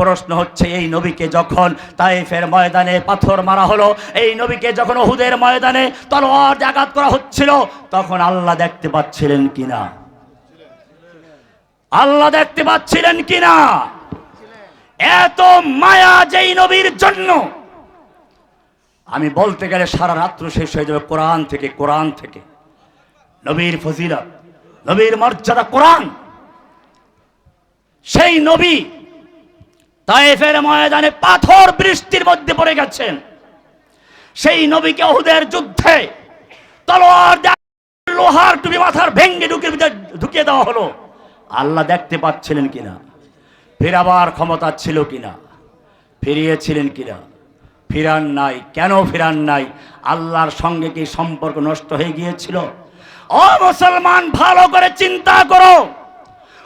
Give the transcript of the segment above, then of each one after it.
প্রশ্ন হচ্ছে, এই নবীকে যখন তাইফের ময়দানে পাথর মারা হলো, এই নবীকে যখন ওহুদের ময়দানে তলোয়ার আঘাত করা হচ্ছিল, তখন আল্লাহ দেখতে পাচ্ছিলেন কিনা? আল্লাহ দেখতে পাচ্ছিলেন কিনা? এত মায়া যেই নবীর জন্য। আমি বলতে গেলে সারা রাত্র শেষ হয়ে যাবে কোরআন থেকে কোরআন থেকে। নবীর ফজিলত, নবীর মর্যাদা কোরআন। সেই নবী তায়েফের ময়দানে পাথর বৃষ্টির মধ্যে পড়ে গেছেন। সেই নবীকে ওহুদের যুদ্ধে তলোয়ার লোহার টুপি মাথার ভেঙ্গে ঢুকে ভিতরে ঢুকিয়ে দেওয়া হলো। আল্লাহ দেখতে পাচ্ছিলেন কিনা? ফেরাবার ক্ষমতা ছিল কিনা? ফিরিয়েছিলেন কিনা? ফিরান নাই। কেন ফিরান নাই? আল্লাহর সঙ্গে কি সম্পর্ক নষ্ট হয়ে গিয়েছিল? ও মুসলমান, ভালো করে চিন্তা করো।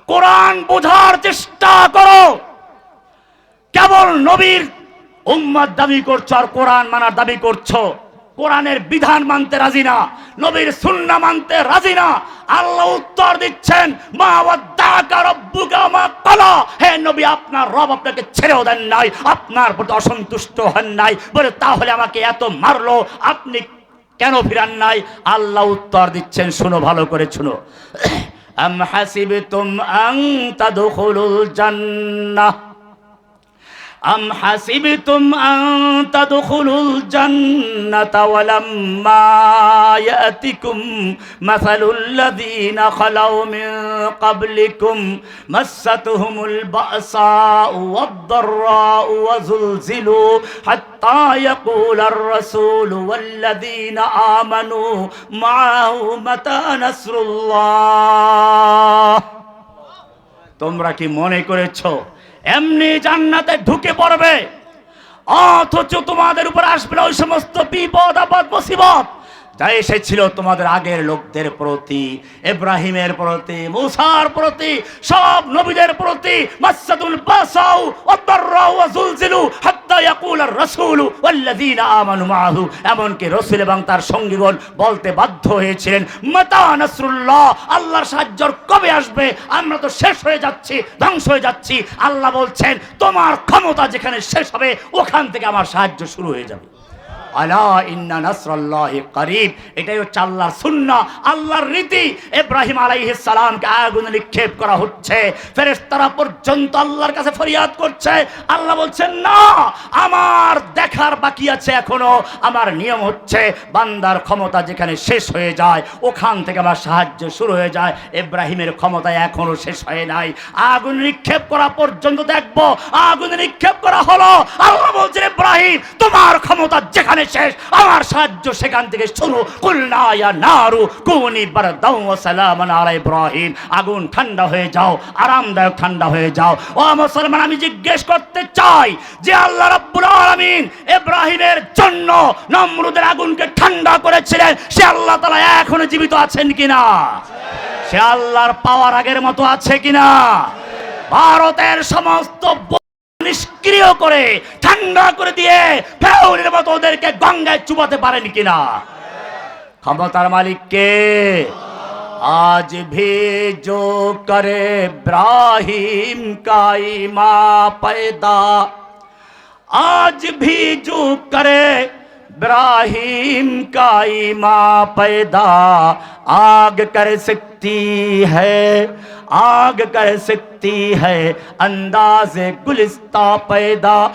কোরআন বোঝার চেষ্টা করো। নবীর উম্মাদ দাবি করছ আর কোরআন মানার দাবি করছ। কোরআনের বিধান মানতে রাজি না, নবীর সুন্না মানতে রাজি না। আল্লাহ উত্তর দিচ্ছেন, মা হে নবী, আপনার রব আপনাকে ছেড়েও দেন নাই, আপনার প্রতি অসন্তুষ্ট হন নাই। বলে, তাহলে আমাকে এত মারলো, আপনি কেন ফিরান নাই? আল্লাহ উত্তর দিচ্ছেন, শুনো, ভালো করে শুনো। আম হাসিবতুম আন তাদখুলুল জান্নাহ। أم حسبتم أن تدخلوا الجنة ولما يأتكم مثل الذين خلوا من قبلكم مستهم البأساء والضراء وزلزلوا حتى يقول الرسول والذين آمنوا معه متى نصر الله তোমরা কি মনে করেছো এমনি জান্নাতে ঢুকে পড়বে। অথচ তোমাদের উপর আসবে ওই সমস্ত বিপদ, আপদ, মুসিবত। যা এসেছিল তোমাদের আগের লোকদের প্রতি, ইব্রাহিমের প্রতি, মুসার প্রতি, সব নবীদের প্রতি। মাসাদুল বাসাউ ওয়া জুলজিলু তার বলতে বাধ্য আল্লাহর কবে আসবে? আমরা তো শেষ হয়ে যাচ্ছি, ধ্বংস হয়ে যাচ্ছি। আল্লাহ বলছেন, তোমার ক্ষমতা যেখানে শেষ হবে, ওখান থেকে আমার সাহায্য শুরু হয়ে যাবে। নিক্ষেপ করা হচ্ছে। আল্লাহ বলছেন, না, আমার দেখার বাকি আছে এখনও। আমার নিয়ম হচ্ছে, বান্দার ক্ষমতা যেখানে শেষ হয়ে যায়, ওখান থেকে আমার সাহায্য শুরু হয়ে যায়। ইব্রাহিমের ক্ষমতা এখনও শেষ হয় নাই। আগুন নিক্ষেপ করা পর্যন্ত দেখব। আগুন নিক্ষেপ করা হলো। আল্লাহ বলছেন, ইব্রাহিম, তোমার ক্ষমতা যেখানে শেষ, আমার সাহায্য সেখান থেকে শুরু। কুলনা ইয়া নারু কুনি বারদাউ ওয়া সালামান আলা ইব্রাহিম। আগুন ঠান্ডা হয়ে যাও, আরামদায়ক ঠান্ডা হয়ে যাও। ও মুসলমান, আমি জিজ্ঞেস করতে চাই যে আল্লাহ রাব্বুল আলামিন ইব্রাহিমের জন্য নমরুদের আগুনকে ঠান্ডা করেছিলেন, সে আল্লাহ তাআলা এখনও জীবিত আছেন কিনা? সে আল্লাহর পাওয়ার আগের মতো আছে কিনা? ভারতের সমস্ত নিষ্ক্রিয় করে ঠান্ডা করে দিয়ে ফেউনের মতো ওদেরকে গঙ্গায় চুবাতে পারেন কিনা ক্ষমতার মালিককে আজ ভি जो करे इब्राहिम का ईमा पैदा आज भी जो करे इब्राहिम का ईमा पैदा आग कर सकती है, आग कर सकती है, अंदाज गुलिस्ता पैदा।